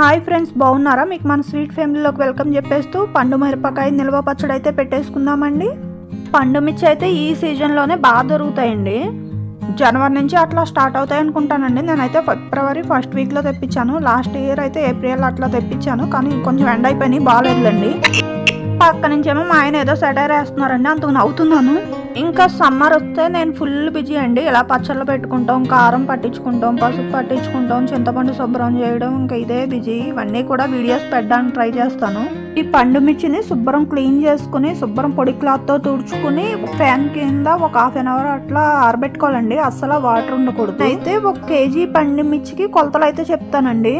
Hi friends బాగున్నారా? మీకు మన స్వీట్ ఫ్యామిలీలోకి వెల్కమ్ చెప్పేస్తూ పండు మిరపకాయ నిల్వ పచ్చడి అయితే పెట్టేసుకుందామండి. పండు మిర్చి అయితే ఈ సీజన్లోనే బాగా దొరుకుతాయండి. జనవరి నుంచి అట్లా స్టార్ట్ అవుతాయి అనుకుంటానండి. నేనైతే ఫిబ్రవరి ఫస్ట్ వీక్లో తెప్పించాను. లాస్ట్ ఇయర్ అయితే ఏప్రిల్ అట్లా తెప్పించాను. కానీ కొంచెం ఎండ్ అయిపోయినాయి బాగాలేదులేండి. పక్క నుంచేమో మా ఆయన ఏదో సెటైర్ వేస్తున్నారండి అంతకు నవ్వుతున్నాను. ఇంకా సమ్మర్ వస్తే నేను ఫుల్ బిజీ అండి. ఇలా పచ్చళ్ళు పెట్టుకుంటాం కారం పట్టించుకుంటాం పసుపు పట్టించుకుంటాం చింతపండు శుభ్రం చేయడం ఇంకా ఇదే బిజీ. ఇవన్నీ కూడా వీడియోస్ పెట్టడానికి ట్రై చేస్తాను. ఈ పండు మిర్చిని శుభ్రం క్లీన్ చేసుకుని శుభ్రం పొడి క్లాత్తో తుడుచుకుని ఫ్యాన్ కింద ఒక హాఫ్ అన్ అవర్ అట్లా ఆరబెట్టుకోవాలండి. అస్సలు వాటర్ ఉండకూడదు. అయితే ఒక కేజీ పండు మిర్చికి కొలతలు అయితే చెప్తానండి.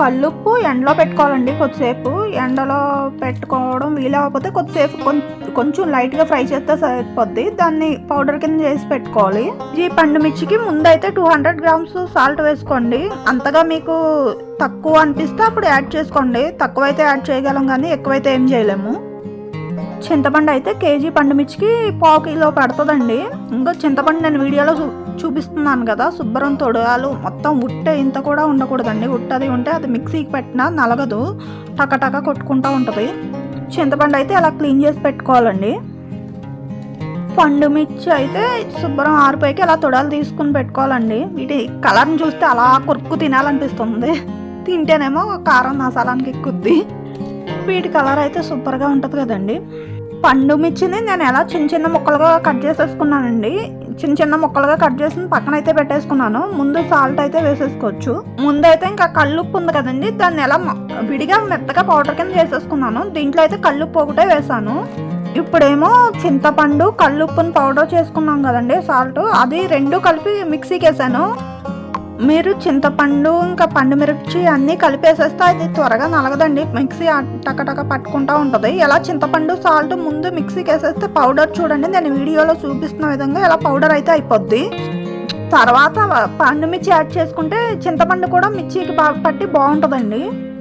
కల్లుప్పు ఎండలో పెట్టుకోవాలండి కొద్దిసేపు. ఎండలో పెట్టుకోవడం వీలవకపోతే కొద్దిసేపు కొం- కొంచెం లైట్గా ఫ్రై చేస్తే సరిపోద్ది. దాన్ని పౌడర్ కింద చేసి పెట్టుకోవాలి. ఈ పండు మిర్చికి ముందైతే టూ హండ్రెడ్ గ్రామ్స్ సాల్ట్ వేసుకోండి. అంతగా మీకు తక్కువ అనిపిస్తే అప్పుడు యాడ్ చేసుకోండి. తక్కువ అయితే యాడ్ చేయగలం కానీ ఎక్కువైతే ఏం చేయలేము. చింతపండు అయితే కేజీ పండు మిర్చికి పావు కిలో పడుతుందండి. ఇంకా చింతపండు నేను వీడియోలో చూ చూపిస్తున్నాను కదా శుభ్రం తొడగాలు మొత్తం ఉట్టే ఇంత కూడా ఉండకూడదండి. ఉట్టది ఉంటే అది మిక్సీకి పెట్టినా నలగదు. టకటక కొట్టుకుంటూ ఉంటుంది. చింతపండు అయితే అలా క్లీన్ చేసి పెట్టుకోవాలండి. పండు మిర్చి అయితే శుభ్రం ఆరిపోయికి అలా తొడాలు తీసుకుని పెట్టుకోవాలండి. వీటి కలర్ని చూస్తే అలా కొరుక్కు తినాలనిపిస్తుంది. తింటేనేమో కారం మసాలానికి ఎక్కుద్ది. వీటి కలర్ అయితే సూపర్గా ఉంటుంది కదండి. పండు మిర్చిని నేను ఎలా చిన్న చిన్న ముక్కలుగా కట్ చేసేసుకున్నానండి. చిన్న చిన్న ముక్కలుగా కట్ చేసి పక్కన అయితే పెట్టేసుకున్నాను. ముందు సాల్ట్ అయితే వేసేసుకోవచ్చు. ముందు అయితే ఇంకా కళ్ళుప్పు ఉంది కదండి దాన్ని ఎలా మ- విడిగా మెత్తగా పౌడర్ కింద చేసేసుకున్నాను. దీంట్లో అయితే కళ్ళుప్పు ఒకటే వేసాను. ఇప్పుడేమో చింతపండు కళ్ళుప్పును పౌడర్ చేసుకున్నాం కదండి సాల్ట్ అది రెండు కలిపి మిక్సీకి వేసాను. మీరు చింతపండు ఇంకా పండు మిర్చి అన్నీ కలిపేసేస్తే అది త్వరగా నలగదండి. మిక్సీ ఆ టకటక పట్టుకుంటా ఉంటుంది. ఎలా చింతపండు సాల్ట్ ముందు మిక్సీకి వేసేస్తే పౌడర్ చూడండి. నేను వీడియోలో చూపిస్తున్న విధంగా ఇలా పౌడర్ అయితే అయిపోద్ది. తర్వాత పండు మిర్చి యాడ్ చేసుకుంటే చింతపండు కూడా మిర్చికి బాగా పట్టి బాగుంటుందండి.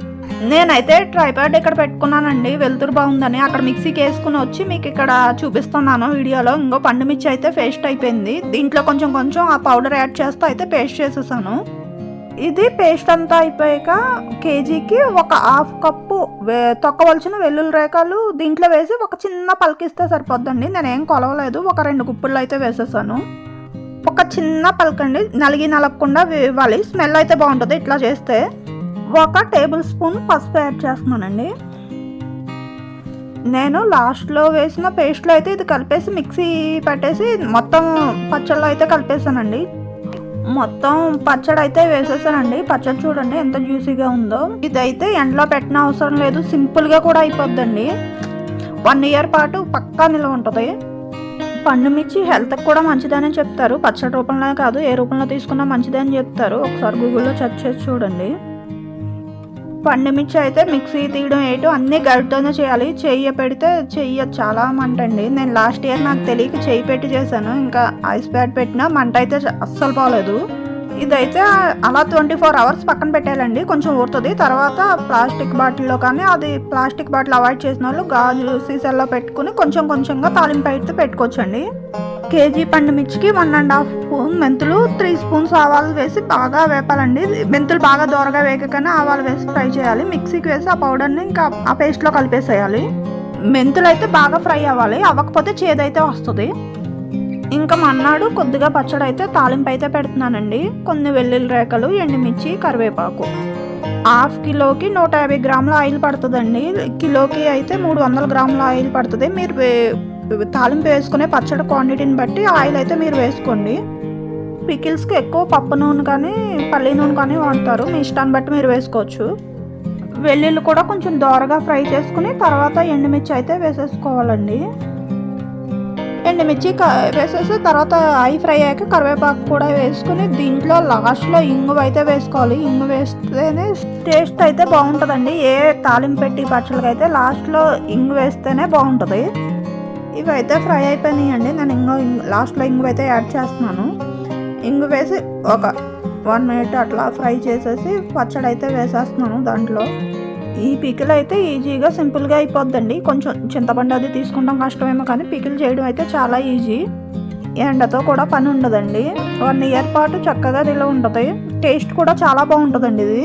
నేనైతే ట్రైపాడ్ ఇక్కడ పెట్టుకున్నానండి. వెలుతురు బాగుందని అక్కడ మిక్సీకి వేసుకుని వచ్చి మీకు ఇక్కడ చూపిస్తున్నాను వీడియోలో. ఇంకో పండు మిర్చి అయితే పేస్ట్ అయిపోయింది. దీంట్లో కొంచెం కొంచెం ఆ పౌడర్ యాడ్ చేస్తూ అయితే పేస్ట్ చేసేసాను. ఇది పేస్ట్ అంతా అయిపోయాక కేజీకి ఒక హాఫ్ కప్పు వే- తొక్కవలసిన వెల్లుల్లి రేఖలు దీంట్లో వేసి ఒక చిన్న పలికిస్తే సరిపోద్దండి. నేనేం కొలవలేదు. ఒక రెండు గుప్పుళ్ళు అయితే వేసేసాను. ఒక చిన్న పలకండి. నలిగి నలగకుండా ఇవ్వాలి. స్మెల్ అయితే బాగుంటుంది ఇట్లా చేస్తే. ఒక టేబుల్ స్పూన్ పసుపు యాడ్ చేస్తున్నానండి. నేను లాస్ట్లో వేసిన పేస్ట్లో అయితే ఇది కలిపేసి మిక్సీ పెట్టేసి మొత్తం పచ్చళ్ళు అయితే కలిపేసానండి. మొత్తం పచ్చడి అయితే వేసేసానండి. పచ్చడి చూడండి ఎంత జ్యూసీగా ఉందో. ఇదైతే ఎండలో పెట్టిన అవసరం లేదు. సింపుల్గా కూడా అయిపోద్దండి. వన్ ఇయర్ పాటు పక్కా నిల్వ ఉంటుంది. పండు మిర్చి హెల్త్కి కూడా మంచిదని చెప్తారు. పచ్చడి రూపంలో కాదు ఏ రూపంలో తీసుకున్నా మంచిదని చెప్తారు. ఒకసారి గూగుల్లో సెర్చ్ చేసి చూడండి. పండుమిర్చి అయితే మిక్సీ తీయడం వేయటం అన్నీ గరిటతోనే చేయాలి. చెయ్యి పెడితే చెయ్యి చాలా మంట అండి నేను లాస్ట్ ఇయర్ నాకు తెలియక చెయ్యి పెట్టి చేశాను. ఇంకా ఐస్ ప్యాడ్ పెట్టినా మంట అయితే అస్సలు పోలేదు. ఇదైతే అలా ట్వంటీ ఫోర్ అవర్స్ పక్కన పెట్టాలండి కొంచెం ఊరుతుంది. తర్వాత ప్లాస్టిక్ బాటిల్లో కానీ అది ప్లాస్టిక్ బాటిల్ అవాయిడ్ చేసిన వాళ్ళు గాజు సీసాల్లో పెట్టుకుని కొంచెం కొంచెంగా తాలింపు అయితే పెట్టుకోవచ్చండి. కేజీ పండు మిర్చికి వన్ అండ్ హాఫ్ స్పూన్ మెంతులు త్రీ స్పూన్స్ ఆవాలు వేసి బాగా వేపాలండి. మెంతులు బాగా దూరగా వేగకనే ఆవాలు వేసి ఫ్రై చేయాలి. మిక్సీకి వేసి ఆ పౌడర్ని ఇంకా ఆ పేస్ట్లో కలిపేసేయాలి. మెంతులు అయితే బాగా ఫ్రై అవ్వాలి. అవ్వకపోతే చేదైతే వస్తుంది. ఇంకా మన్నాడు కొద్దిగా పచ్చడి అయితే తాలింపు అయితే పెడుతున్నానండి. కొన్ని వెల్లుల్లి రేఖలు ఎండుమిర్చి కరివేపాకు. హాఫ్ కిలోకి నూట యాభై గ్రాముల ఆయిల్ పడుతుందండి. కిలోకి అయితే మూడు వందల గ్రాముల ఆయిల్ పడుతుంది. మీరు తాలింపు వేసుకునే పచ్చడి క్వాంటిటీని బట్టి ఆయిల్ అయితే మీరు వేసుకోండి. పికిల్స్కి ఎక్కువ పప్పు నూనె కానీ పల్లి నూనె కానీ వాడతారు. మీ ఇష్టాన్ని బట్టి మీరు వేసుకోవచ్చు. వెల్లుల్లి కూడా కొంచెం దోరగా ఫ్రై చేసుకుని తర్వాత ఎండుమిర్చి అయితే వేసేసుకోవాలండి. ఎండుమిర్చి క- వేసేసి తర్వాత ఐ ఫ్రై అయ్యాక కరివేపాకు కూడా వేసుకుని దీంట్లో లాస్ట్లో ఇంగు అయితే వేసుకోవాలి. ఇంగు వేస్తేనే టేస్ట్ అయితే బాగుంటుందండి. ఏ తాలింపు పెట్టి పచ్చళ్ళకి అయితే లాస్ట్లో ఇంగు వేస్తేనే బాగుంటుంది. ఇవి అయితే ఫ్రై అయిపోయినాయండి. నేను ఇంగో లాస్ట్లో ఇంగు అయితే యాడ్ చేస్తున్నాను. ఇంగు వేసి ఒక వన్ మినిట్ అట్లా ఫ్రై చేసేసి పచ్చడి అయితే వేసేస్తున్నాను దాంట్లో. ఈ పికిల్ అయితే ఈజీగా సింపుల్గా అయిపోద్దండి. కొంచెం చింతపండు అది తీసుకుంటాం కష్టమేమో కానీ పికిల్ చేయడం అయితే చాలా ఈజీ. ఎండతో కూడా పని ఉండదండి. వన్ ఇయర్ పాటు చక్కగా ఇలా ఉంటుంది. టేస్ట్ కూడా చాలా బాగుంటుందండి ఇది.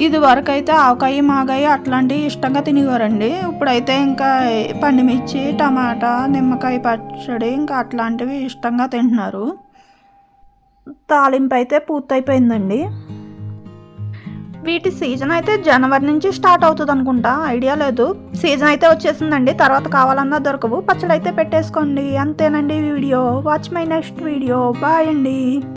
ఇది వరకు అయితే ఆవకాయ మాగాయ అట్లాంటివి ఇష్టంగా తినేవారండి. ఇప్పుడైతే ఇంకా పండుమిర్చి టమాటా నిమ్మకాయ పచ్చడి ఇంకా అట్లాంటివి ఇష్టంగా తింటున్నారు. తాలింపు అయితే పూర్తయిపోయిందండి. వీటి సీజన్ అయితే జనవరి నుంచి స్టార్ట్ అవుతుంది అనుకుంటా ఐడియా లేదు. సీజన్ అయితే వచ్చేసిందండి. తర్వాత కావాలన్నా దొరకవు. పచ్చడి అయితే పెట్టేసుకోండి. అంతేనండి video. Watch my next video. Bye అండి.